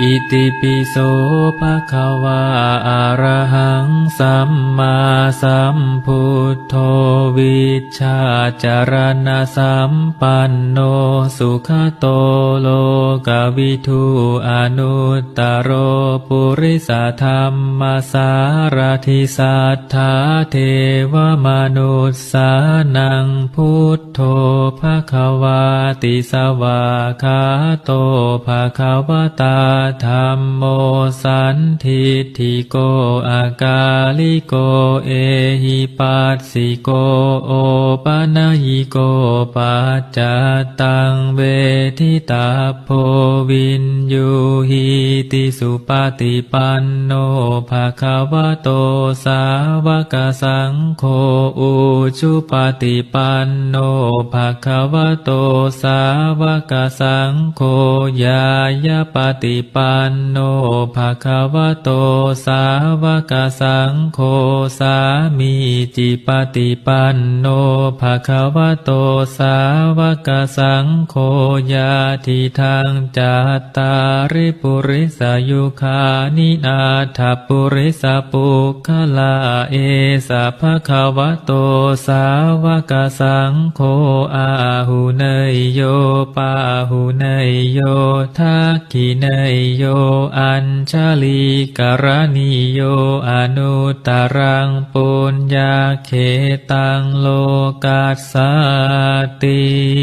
อิติปิโสภะคะวาอะระหังสัมมาสัมพุทโธวิชาจารณะสัมปันโนสุขโตโลกวิทูอนุตตโรปุริสธรรมสารทิสัทธาเทวมนุษสานังพุทโธภะคะวาติสวาคาโตภะคะวตาธรรมโมสันทิฏฐิโกอากาลิโกเอหิปัสสิโกโอปะนะหิโกปัจจตังเวทิตาโพวินยูหิติสุปฏิปันโนภะคะวะโตสาวกสังโฆอุชุปฏิปันโนภะคะวะโตสาวกสังโฆยายาปฏิปปันโนภะคะวะโตสาวกสังโฆสามีจิปฏิปันโนภะคะวะโตสาวกสังโฆยาทิทางจัตตาริปุริสายุคานินาถปุริสปุคลาเอสะภะคะวะโตสาวกสังโฆอาหุเนยโยปาหุเนยโยทักขิเนยโยอัญชลีกรณีโยอนุตรังปุญญาเขตังโลกัสสติ